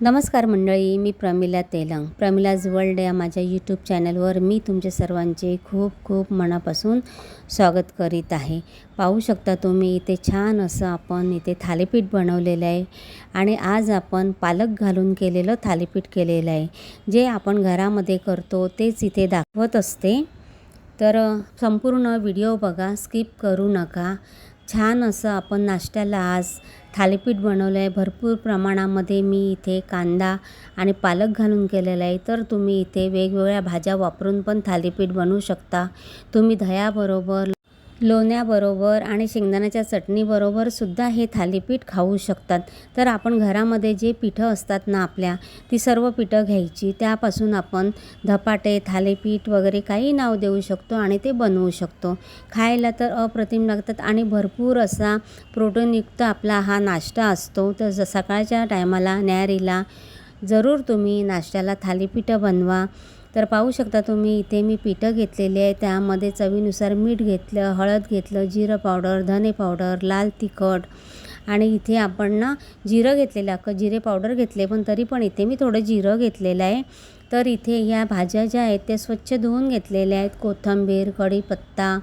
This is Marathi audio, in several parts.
नमस्कार मंडळी मी प्रमिला तेलंग. प्रमिलाज वर्ल्ड या माझ्या यूट्यूब चॅनलवर मी तुमचे सर्वांचे खूप खूप मनापासून स्वागत करीत आहे. पाहू शकता तुम्ही इथे छान असं आपण इथे थालीपीठ बनवलेलं आहे आणि आज आपण पालक घालून केलेलं थालीपीठ केलेलं आहे. जे आपण घरामध्ये करतो तेच इथे दाखवत असते. तर संपूर्ण व्हिडिओ बघा स्किप करू नका. छान असं आपण नाश्त्याला आज थालीपीठ बनवलं आहे. भरपूर प्रमाणामध्ये मी इथे कांदा आणि पालक घालून केलेला आहे. तर तुम्ही इथे वेगवेगळ्या भाज्या वापरून पण थालीपीठ बनवू शकता. तुम्ही दह्याबरोबर लोण्याबरोबर आणि शेंगदाण्याच्या चटणीबरोबर सुद्धा हे थालीपीठ खाऊ शकतात. तर आपण घरामध्ये जे पिठं असतात ना आपल्या ती सर्व पिठं घ्यायची. त्यापासून आपण धपाटे थालीपीठ वगैरे काही नाव देऊ शकतो आणि ते बनवू शकतो. खायला तर अप्रतिम लागतात आणि भरपूर असा प्रोटीनयुक्त आपला हा नाश्ता असतो. तर ज सकाळच्या टायमाला न्यारीला जरूर तुम्ही नाश्त्याला थालीपीठं बनवा. तर पाहू शकता तुम्ही इथे मी पिठं घेतलेली आहे. त्यामध्ये चवीनुसार मीठ घेतलं हळद घेतलं जिरं पावडर धने पावडर लाल तिखट आणि इथे आपण ना जिरं घेतलेलं अख्खं जिरे पावडर घेतले पण तरी पण इथे मी थोडं जिरं घेतलेलं आहे. तर इथे ह्या भाज्या ज्या आहेत त्या स्वच्छ धुवून घेतलेल्या आहेत. कोथिंबीर कढीपत्ता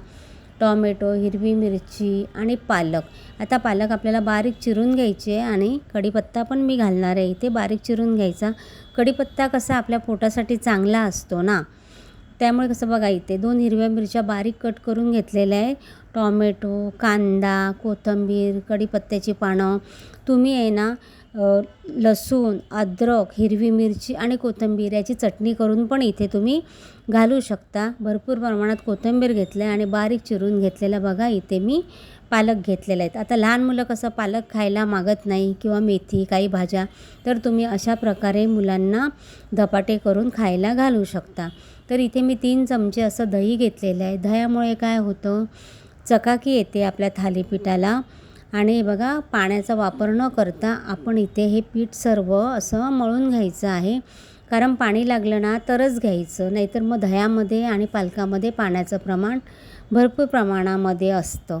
टॉमॅटो हिरवी मिरची आणि पालक. आता पालक आपल्याला बारीक चिरून घ्यायचे आणि कढीपत्ता पण मी घालणार आहे. इथे बारीक चिरून घ्यायचा. कढीपत्ता कसा आपल्या पोटासाठी चांगला असतो ना? त्यामुळे कसं बघा इथे दोन हिरव्या मिरच्या बारीक कट करून घेतलेल्या आहे टॉमॅटो कांदा कोथिंबीर कढीपत्त्याची पानं. तुम्ही आहे ना लसूण अद्रक हिरवी मिरची आणि कोथिंबीर याची चटणी करून पण इथे तुम्ही घालू शकता. भरपूर प्रमाणात कोथिंबीर घेतलं आहे आणि बारीक चिरून घेतलेला बघा इथे मी पालक घेतलेले आहेत. आता लहान मुलं कसं पालक खायला मागत नाही किंवा मेथी काही भाज्या तर तुम्ही अशा प्रकारे मुलांना धपाटे करून खायला घालू शकता. तर इथे मी तीन चमचे असं दही घेतलेलं आहे. दह्यामुळे काय होतं चकाकी येते आपल्या थालीपीठाला. आणि बघा पाण्याचा वापर न करता आपण इथे हे पीठ सर्व असं मळून घ्यायचं आहे. कारण पाणी लागलं ना तरच घ्यायचं. नाहीतर मग दह्यामध्ये आणि पालकामध्ये पाण्याचं प्रमाण भरपूर प्रमाणामध्ये असतं.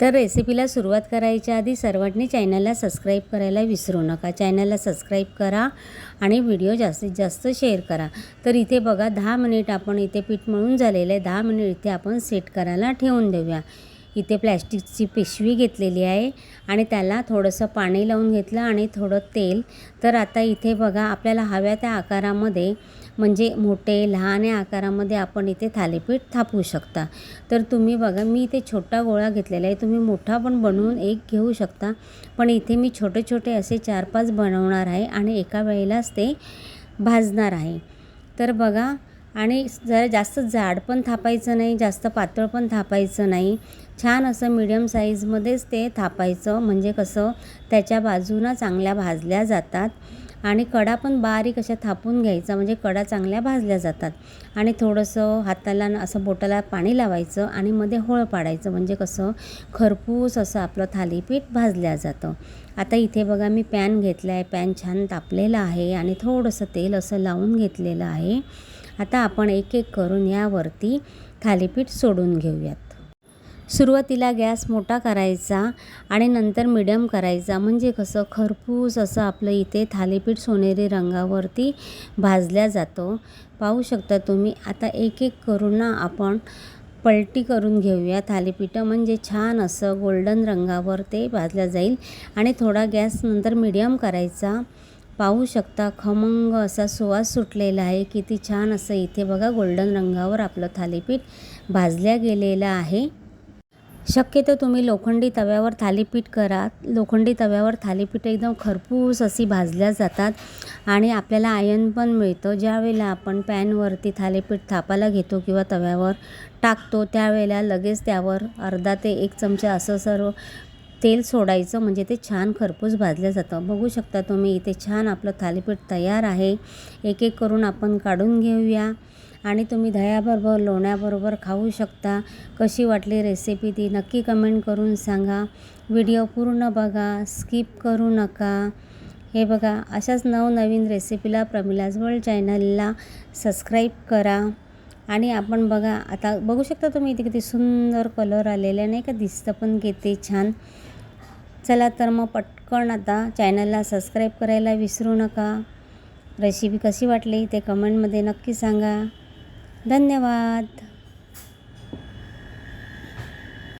तर रेसिपीला सुरुवात करायच्या आधी सर्वांनी चॅनलला सबस्क्राईब करायला विसरू नका. चॅनलला सबस्क्राईब करा आणि व्हिडिओ जास्तीत जास्त शेअर करा. तर इथे बघा दहा मिनिट आपण इथे पीठ मळून झालेलं आहे. दहा मिनिट इथे आपण सेट करायला ठेवून देऊया. इथे प्लॅस्टिकची पिशवी घेतलेली आहे आणि त्याला थोडंसं पाणी लावून घेतलं आणि थोडं तेल. तर आता इथे बघा आपल्याला हव्या त्या आकारामध्ये म्हणजे मोठे लहान या आकारामध्ये आपण इथे थालीपीठ थापू शकता. तर तुम्ही बघा मी इथे छोटा गोळा घेतलेला आहे. तुम्ही मोठा पण बनवून एक घेऊ शकता. पण इथे मी छोटे छोटे असे चार पाच बनवणार आहे आणि एका वेळेलाच ते भाजणार आहे. तर बघा आणि जरा जास्त जाड पण थापायचं नाही जास्त पातळ पण थापायचं नाही. छान असं मिडियम साईजमध्येच ते थापायचं. म्हणजे कसं त्याच्या बाजूनं चांगल्या भाजल्या जातात. आणि कडा पण बारीक अशा थापून घ्यायचा. म्हणजे कडा चांगल्या भाजल्या जातात. आणि थोडंसं हाताला असं बोटाला पाणी लावायचं आणि मध्ये होळ पाडायचं. म्हणजे कसं खरपूस असं आपलं थालीपीठ भाजल्या जातं. आता इथे बघा मी पॅन घेतला आहे पॅन छान तापलेला आहे आणि थोडंसं तेल असं लावून घेतलेलं आहे. आता आपण एक एक करून यावरती थालीपीठ सोडून घेऊयात. सुरुवातीला गॅस मोठा करायचा आणि नंतर मिडियम करायचा. म्हणजे कसं? खरपूस असं आपलं इथे थालीपीठ सोनेरी रंगावरती भाजल्या जातो. पाहू शकता तुम्ही आता एक एक करून ना आपण पलटी करून घेऊया थालीपीठं. म्हणजे छान असं गोल्डन रंगावर ते भाजलं जाईल. आणि थोडा गॅस नंतर मिडियम करायचा. पाहू शकता खमंग असा सुवास सुटलेला आहे. किती छान असं इथे बघा गोल्डन रंगावर आपलं थालीपीठ भाजल्या गेलेलं आहे. शक्यतो तुम्ही लोखंडी तव्यावर थालीपीठ करा. लोखंडी तव्यावर थालीपीठ एकदम खरपूस अशी भाजल्या जातात आणि आपल्याला आयन पण मिळतं. ज्यावेळेला आपण पॅनवरती थालीपीठ थापायला घेतो किंवा तव्यावर टाकतो त्यावेळेला लगेच त्यावर अर्धा ते एक चमचा असं सर्व तेल सोडायचं म्हणजे ते छान खरपूस भाजलं जातं. बघू शकता तुम्ही इथे छान आपलं थालीपीठ तयार आहे. एक एक करून आपण काढून घेऊया. आणि तुम्ही दह्याबरोबर लोण्याबरोबर खाऊ शकता. कशी वाटली रेसिपी ती नक्की कमेंट करून सांगा. व्हिडिओ पूर्ण बघा स्किप करू नका. हे बघा अशाच नवनवीन रेसिपीला प्रमिलाज वर्ल्ड चॅनलला सबस्क्राईब करा. आणि आपण बघा आता बघू शकता तुम्ही इथे किती सुंदर कलर आलेला नाही का? दिसतं पण किती छान. चला तर मग पटकन आता चॅनलला सबस्क्राईब करायला विसरू नका. रेसिपी कशी वाटली ते कमेंटमध्ये नक्की सांगा. धन्यवाद.